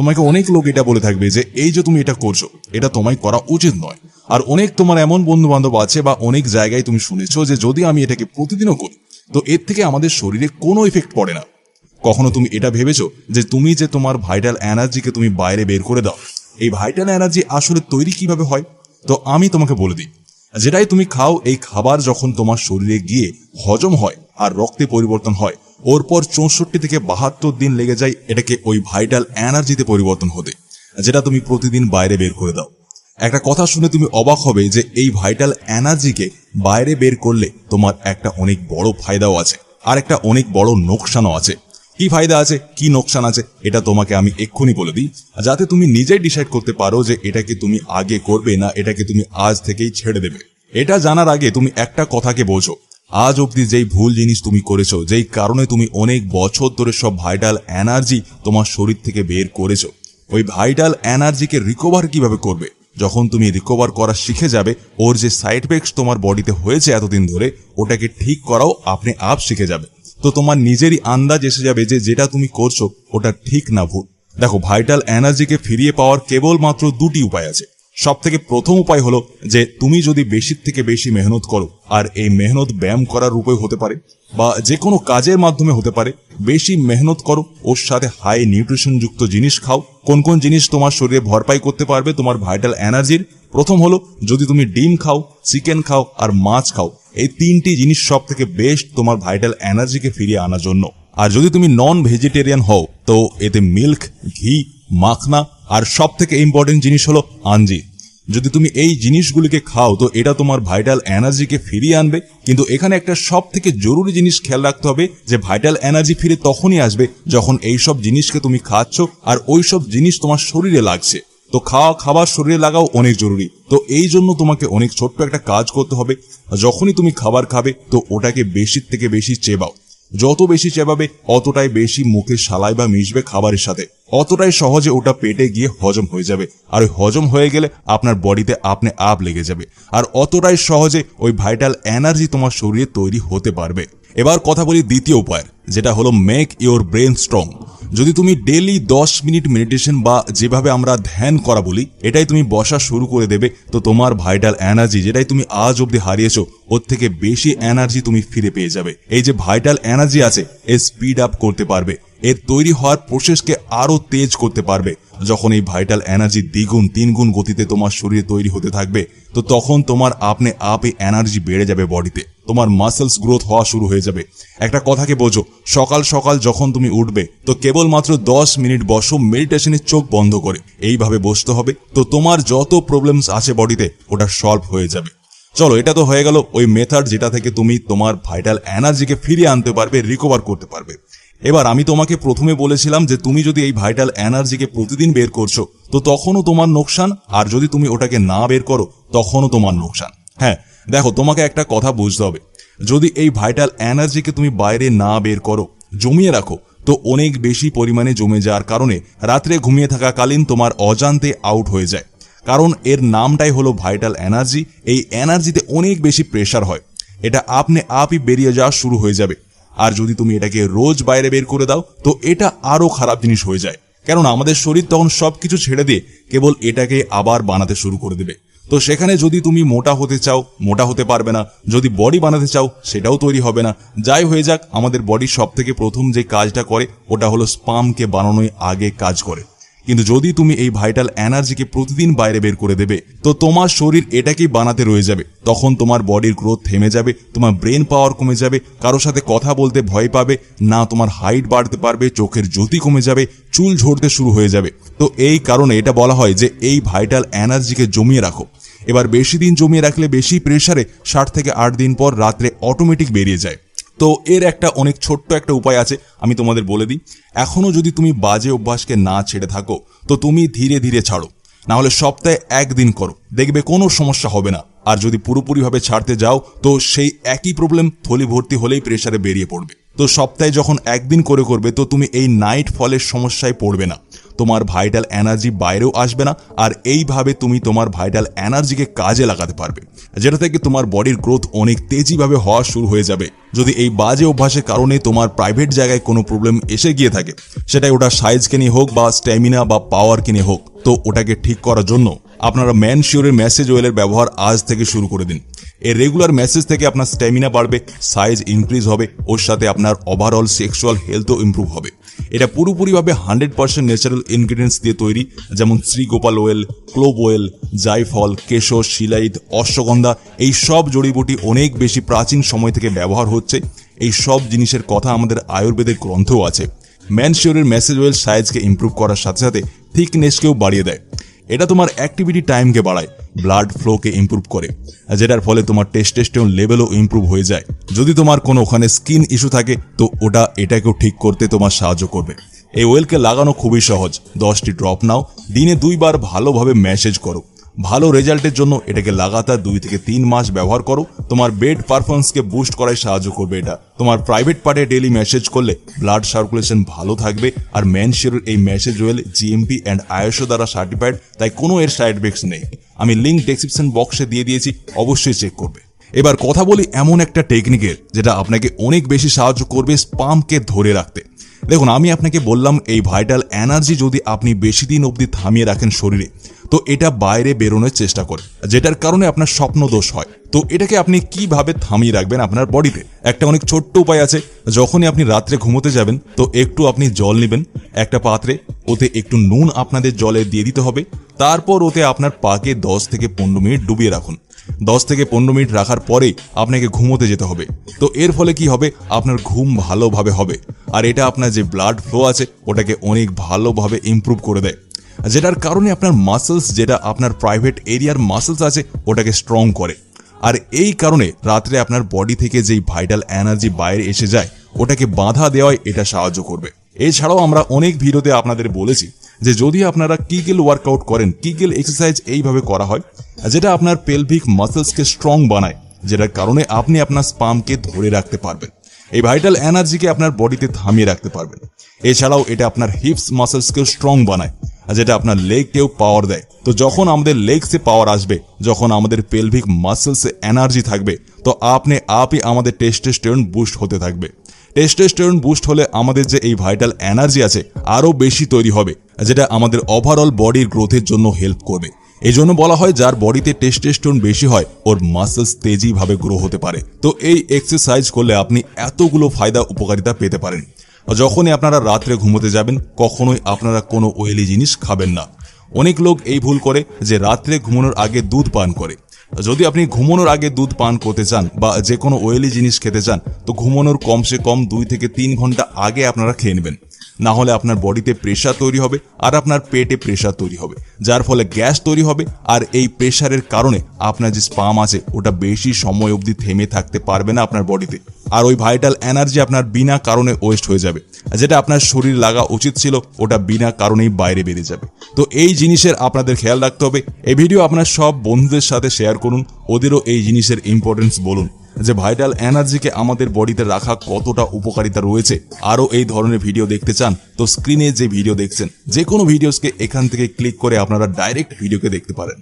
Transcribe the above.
তোমাকে অনেক লোক এটা বলে থাকবে যে, এই যে তুমি এটা করছ, এটা তোমায় করা উচিত নয়। আর অনেক তোমার এমন বন্ধু বান্ধব আছে বা অনেক জায়গায় তুমি শুনেছো যে, যদি আমি এটাকে প্রতিদিনও করি, তো এর থেকে আমাদের শরীরে কোনো ইফেক্ট পড়ে না। কখনো তুমি এটা ভেবেছো যে, তুমি যে তোমার ভাইটাল এনার্জিকে তুমি বাইরে বের করে দাও, এই ভাইটাল এনার্জি আসলে তৈরি কীভাবে হয়? তো আমি তোমাকে বলে দিই, যেটাই তুমি খাও, এই খাবার যখন তোমার শরীরে গিয়ে হজম হয় আর রক্তে পরিবর্তন হয় ওর পর চৌষট্টি থেকে বাহাত্তর দিন লেগে যায় এটাকে ওই ভাইটাল এনার্জিতে পরিবর্তন হতে, যেটা তুমি প্রতিদিন বাইরে বের করে দাও। একটা কথা শুনে তুমি অবাক হবে যে এই ভাইটাল এনার্জিকে বাইরে বের করলে তোমার একটা অনেক বড় ফায়দাও আছে, আর একটা অনেক বড় নোকসানও আছে। কি ফায়দা আছে? কি নোকসান আছে? এটা তোমাকে আমি এক্ষুনি বলে দিই, যাতে তুমি নিজেই ডিসাইড করতে পারো যে এটাকে তুমি আগে করবে না এটাকে তুমি আজ থেকেই ছেড়ে দেবে। এটা জানার আগে তুমি একটা কথাকে বোঝো আজ অবধি যেই ভুল জিনিস তুমি করেছ, যেই কারণে তুমি অনেক বছর ধরে সব ভাইটাল এনার্জি তোমার শরীর থেকে বের করেছ, ওই ভাইটাল এনার্জিকে রিকভার কীভাবে করবে? যখন তুমি রিকভার করা শিখে যাবে, ওর যে সাইড এফেক্টস তোমার বডিতে হয়েছে এতদিন ধরে, ওটাকে ঠিক করাও আপনি আপ শিখে যাবে। তো তোমার নিজেরই আন্দাজ এসে যাবে যে যেটা তুমি করছ, ওটা ঠিক না ভুল। দেখো, ভাইটাল এনার্জিকে ফিরিয়ে পাওয়ার কেবলমাত্র দুটি উপায় আছে। সব থেকে প্রথম উপায় হলো যে তুমি যদি বেশির থেকে বেশি মেহনত করো, আর এই মেহনত ব্যায়াম করার রূপে হতে পারে, বা যে কোনো কাজের মাধ্যমে হতে পারে, বেশি মেহনত করো, ওর সাথে হাই নিউট্রিশন যুক্ত জিনিস খাও, কোন কোন জিনিস তোমার শরীরে ভরপাই করতে পারবে, তোমার ভাইটাল এনার্জির প্রথম হলো যদি তুমি ডিম খাও চিকেন খাও, আর মাছ খাও, এই তিনটি জিনিস সব থেকে বেস্ট তোমার ভাইটাল এনার্জিকে ফিরিয়ে আনার জন্য। আর যদি তুমি নন ভেজিটেরিয়ান হও, তো এতে মিল্ক ঘি, মাখনা আর সব থেকে ইম্পর্টেন্ট জিনিস হলো আঞ্জির যদি তুমি এই জিনিসগুলিকে খাও, তো এটা তোমার ভাইটাল এনার্জিকে ফিরিয়ে আনবে। কিন্তু এখানে একটা সব থেকে জরুরি জিনিস খেয়াল রাখতে হবে যে ভাইটাল এনার্জি ফিরে তখনই আসবে যখন এই সব জিনিসকে তুমি খাচ্ছ আর ওই সব জিনিস তোমার শরীরে লাগছে। তো খাওয়া, খাবার শরীরে লাগাও অনেক জরুরি। তো এই জন্য তোমাকে অনেক ছোট্ট একটা কাজ করতে হবে। যখনই তুমি খাবার খাবে, তো ওটাকে বেশির থেকে বেশি চেবাও। যত বেশি চেবাবে, অতটাই বেশি মুখে সালাই বা মিশবে খাবারের সাথে। অতটাই সহজে ওটা পেটে গিয়ে হজম হয়ে যাবে। আর ওই হজম হয়ে গেলে আপনার বডিতে আপনি আপ লেগে যাবে। আর অতটাই সহজে ওই ভাইটাল এনার্জি তোমার শরীরে তৈরি হতে পারবে। এবার কথা বলি দ্বিতীয় উপায় যেটা হলো মেক ইওর ব্রেন স্ট্রং যদি তুমি ডেলি দশ মিনিট মেডিটেশন বা যেভাবে আমরা ধ্যান করা বলি, এটাই তুমি বসা শুরু করে দেবে। তো তোমার ভাইটাল এনার্জি যেটাই তুমি আজ অব্দি হারিয়েছো, ওর থেকে বেশি এনার্জি তুমি ফিরে পেয়ে যাবে। এই যে ভাইটাল এনার্জি আছে এ স্পিড আপ করতে পারবে। এর তৈরি হওয়ার প্রসেসকে আরও তেজ করতে পারবে। যখন এই ভাইটাল এনার্জি দ্বিগুণ, তিনগুণ গতিতে তোমার শরীরে তৈরি হতে থাকবে, তো তখন তোমার আপনি আপে এনার্জি বেড়ে যাবে বডিতে। তোমার মাসেলস গ্রোথ হওয়া শুরু হয়ে যাবে। একটা কথাকে বোঝো, সকাল সকাল যখন তুমি উঠবে, তো কেবলমাত্র দশ মিনিট বসো মেডিটেশনের চোখ বন্ধ করে। এইভাবে বসতে হবে, তো তোমার যত প্রবলেমস আছে বডিতে, ওটা সলভ হয়ে যাবে। চলো, এটা তো হয়ে গেল, ওই মেথড যেটা থেকে তুমি তোমার ভাইটাল এনার্জিকে ফিরিয়ে আনতে পারবে রিকভার করতে পারবে। এবার আমি তোমাকে প্রথমে বলেছিলাম যে তুমি যদি এই ভাইটাল এনার্জিকে প্রতিদিন বের করছ, তো তখনও তোমার নোকসান, আর যদি তুমি ওটাকে না বের করো, তখনও তোমার নোকসান। হ্যাঁ দেখো, তোমাকে একটা কথা বুঝতে হবে। যদি এই ভাইটাল এনার্জিকে তুমি বাইরে না বের করো, জমিয়ে রাখো, তো অনেক বেশি পরিমাণে জমে যাওয়ার কারণে রাত্রে ঘুমিয়ে থাকাকালীন তোমার অজান্তে আউট হয়ে যায়। কারণ এর নামটাই হলো ভাইটাল এনার্জি এই এনার্জিতে অনেক বেশি প্রেশার হয়। এটা আপনি আপই বেরিয়ে যাওয়া শুরু হয়ে যাবে। আর যদি তুমি এটাকে রোজ বাইরে বের করে দাও, তো এটা আরও খারাপ জিনিস হয়ে যায়। কারণ আমাদের শরীর তখন সব কিছু ছেড়ে দিয়ে কেবল এটাকে আবার বানাতে শুরু করে দেবে। তো সেখানে যদি তুমি মোটা হতে চাও, মোটা হতে পারবে না। যদি বডি বানাতে চাও, সেটাও তৈরি হবে না। যাই হয়ে যাক, আমাদের বডি সব থেকে প্রথম যে কাজটা করে, ওটা হলো স্পামকে বানানোই আগে কাজ করে। কিন্তু যদি তুমি এই ভাইটাল এনার্জিকে প্রতিদিন বাইরে বের করে দেবে, তো তোমার শরীর এটাকেই বানাতে রয়ে যাবে। তখন তোমার বডির গ্রোথ থেমে যাবে, তোমার ব্রেন পাওয়ার কমে যাবে, কারোর সাথে কথা বলতে ভয় পাবে, না তোমার হাইট বাড়তে পারবে, চোখের জ্যোতি কমে যাবে, চুল ঝরতে শুরু হয়ে যাবে। তো এই কারণে এটা বলা হয় যে এই ভাইটাল এনার্জিকে জমিয়ে রাখো। এবার বেশি দিন জমিয়ে রাখলে বেশি প্রেশারে ষাট থেকে আট দিন পর রাত্রে অটোমেটিক বেরিয়ে যায়। তো এর একটা অনেক ছোট্ট একটা উপায় আছে, আমি তোমাদের বলে দিই। এখনও যদি তুমি বাজে অভ্যাসকে না ছেড়ে থাকো, তো তুমি ধীরে ধীরে ছাড়ো। না হলে সপ্তাহে একদিন করো। দেখবে কোনো সমস্যা হবে না। আর যদি পুরোপুরিভাবে ছাড়তে যাও, তো সেই একই প্রবলেম থলি ভর্তি হলেই প্রেশারে বেরিয়ে পড়বে। তো সপ্তাহে যখন একদিন করে করবে, তো তুমি এই নাইট ফলের সমস্যায় পড়বে না। তোমার ভাইটাল এনার্জি বাইরেও আসবে না, আর এইভাবে তুমি তোমার ভাইটাল এনার্জিকে কাজে লাগাতে পারবে। যেটা থেকে তোমার বডির গ্রোথ অনেক তেজিভাবে হওয়া শুরু হয়ে যাবে। যদি এই বাজে অভ্যাসের কারণে তোমার প্রাইভেট জায়গায় কোনো প্রবলেম এসে গিয়ে থাকে, সেটাই ওটা সাইজকে নিয়ে হোক বা স্ট্যামিনা বা পাওয়ারকে নিয়ে হোক, তো ওটাকে ঠিক করার জন্য আপনারা ম্যান শিওরের মেসেজ ওয়েলের ব্যবহার আজ থেকে শুরু করে দিন। এর রেগুলার মেসেজ থেকে আপনার স্ট্যামিনা বাড়বে সাইজ ইনক্রিজ হবে, ওর সাথে আপনার ওভারঅল সেক্সুয়াল হেলথও ইমপ্রুভ হবে। এটা পুরোপুরিভাবে হান্ড্রেড পার্সেন্ট ন্যাচারাল ইনগ্রিডিয়েন্টস দিয়ে তৈরি, যেমন শ্রীগোপাল ওয়েল ক্লোব ওয়েল, জায়ফল, কেশর শিলাইদ অশ্বগন্ধা, এই সব জড়িবুটি অনেক বেশি প্রাচীন সময় থেকে ব্যবহার হচ্ছে। এই সব জিনিসের কথা আমাদের আয়ুর্বেদের গ্রন্থও আছে। ম্যানশিওরের মেসেজ ওয়েল সাইজকে ইম্প্রুভ করার সাথে সাথে থিকনেসকেও বাড়িয়ে দেয়। এটা তোমার অ্যাক্টিভিটি টাইমকে বাড়ায় ব্লাড ফ্লোকে ইম্প্রুভ করে যেটার ফলে তোমার টেস্ট টেস্টেস্টিয়ন লেভেলও ইম্প্রুভ হয়ে যায়। যদি তোমার কোনো ওখানে স্কিন ইস্যু থাকে, তো ওটা এটাকেও ঠিক করতে তোমার সাহায্য করবে। এই ওয়েলকে লাগানো খুবই সহজ। দশটি ড্রপ নাও, দিনে দুইবার ভালোভাবে ম্যাসেজ করো। ভালো রেজাল্টের জন্য এটাকে লাগাতার দুই থেকে তিন মাস ব্যবহার করো। তোমার বেড পারফরমেন্সকে বুস্ট করায় সাহায্য করবে এটা। তোমার প্রাইভেট পার্টে ডেলি মেসেজ করলে ব্লাড সার্কুলেশন ভালো থাকবে আর ম্যান ম্যানশিওরের এই massage oil GMP and AYUSH দ্বারা সার্টিফাইড তাই কোনো এর সাইড এফেক্টস নেই। আমি লিঙ্ক ডেসক্রিপশন বক্সে দিয়ে দিয়েছি, অবশ্যই চেক করবে। এবার কথা বলি এমন একটা টেকনিকের যেটা আপনাকে অনেক বেশি সাহায্য করবে স্পামকে ধরে রাখতে। দেখুন, আমি আপনাকে বললাম এই ভাইটাল এনার্জি যদি আপনি বেশি দিন অবধি থামিয়ে রাখেন শরীরে, তো এটা বাইরে বেরোনোর চেষ্টা করে, যেটার কারণে আপনার স্বপ্ন দোষ হয়। তো এটাকে আপনি কীভাবে থামিয়ে রাখবেন আপনার বডিতে? একটা অনেক ছোট্ট উপায় আছে, যখনই আপনি রাত্রে ঘুমোতে যাবেন, তো একটু আপনি জল নেবেন, একটা পাত্রে, ওতে একটু নুন আপনাদের জলে দিয়ে দিতে হবে, তারপর ওতে আপনার পাকে দশ থেকে পনেরো মিনিট ডুবিয়ে রাখুন। দশ থেকে পনেরো মিনিট রাখার পরে আপনাকে ঘুমোতে যেতে হবে। তো এর ফলে কি হবে? আপনার ঘুম ভালোভাবে হবে। আর এটা আপনার যে ব্লাড ফ্লো আছে, ওটাকে অনেক ভালোভাবে ইমপ্রুভ করে দেয়। যেটার কারণে আপনার মাসেলস যেটা আপনার প্রাইভেট এরিয়ার মাসেলস আছে, ওটাকে স্ট্রং করে। আর এই কারণে রাত্রে আপনার বডি থেকে যেই ভাইটাল এনার্জি বাইরে এসে যায়, ওটাকে বাধা দেওয়ায় এটা সাহায্য করবে। এছাড়াও আমরা অনেক ভিডিওতে আপনাদের বলেছি যে যদি আপনারা কিগেল ওয়ার্কআউট করেন কিগেল এক্সারসাইজ এইভাবে করা হয়, যেটা আপনার পেলভিক মাসেলসকে স্ট্রং বানায়, যেটার কারণে আপনি আপনার স্পামকে ধরে রাখতে পারবেন। এই ভাইটাল এনার্জিকে আপনার বডিতে থামিয়ে রাখতে পারবেন। এছাড়াও এটা আপনার হিপস মাসেলসকেও স্ট্রং বানায়, আর যেটা আপনার লেগকেও পাওয়ার দেয়। তো যখন আমাদের লেগসে পাওয়ার আসবে, যখন আমাদের পেলভিক মাসেলসে এনার্জি থাকবে, তো আপনি আপই আমাদের টেস্টেস্টেরন বুস্ট হতে থাকবে। টেস্টেস্টেরন বুস্ট হলে আমাদের যে এই ভাইটাল এনার্জি আছে, আরও বেশি তৈরি হবে, যেটা আমাদের ওভারঅল বডির গ্রোথের জন্য হেল্প করবে। এই জন্য বলা হয় যার বডিতে টেস্টেস্টোন বেশি হয়, ওর মাসেলস তেজিভাবে গ্রো হতে পারে। তো এই এক্সারসাইজ করলে আপনি এতগুলো ফায়দা, উপকারিতা পেতে পারেন। যখনই আপনারা রাত্রে ঘুমোতে যাবেন, কখনোই আপনারা কোনো ওয়েলি জিনিস খাবেন না। অনেক লোক এই ভুল করে যে রাত্রে ঘুমানোর আগে দুধ পান করে। যদি আপনি ঘুমানোর আগে দুধ পান করতে চান বা যে কোনো ওয়েলি জিনিস খেতে চান, তো ঘুমানোর কমসে কম দুই থেকে তিন ঘণ্টা আগে আপনারা খেয়ে নেবেন। না হলে আপনার বডিতে প্রেশার তৈরি হবে আর আপনার পেটে প্রেশার তৈরি হবে, যার ফলে গ্যাস তৈরি হবে আর এই প্রেশারের কারণে আপনার যে স্পাম আছে, ওটা বেশি সময় অবধি থেমে থাকতে পারবে না আপনার বডিতে। আর ওই ভাইটাল এনার্জি আপনার বিনা কারণে ওয়েস্ট হয়ে যাবে। যেটা আপনার শরীর লাগা উচিত ছিল, ওটা বিনা কারণেই বাইরে বেরিয়ে যাবে। তো এই জিনিসের আপনাদের খেয়াল রাখতে হবে। এই ভিডিও আপনার সব বন্ধুদের সাথে শেয়ার করুন। ওদেরও এই জিনিসের ইম্পর্টেন্স বলুন। যে ভাইটাল এনার্জিকে আমাদের বডিতে রাখা কতটা উপকারিতা রয়েছে, আরও এই ধরনের ভিডিও দেখতে চান, তো স্ক্রিনে যে ভিডিও দেখছেন যে কোনো ভিডিওসকে এখান থেকে ক্লিক করে আপনারা ডাইরেক্ট ভিডিওকে দেখতে পারেন।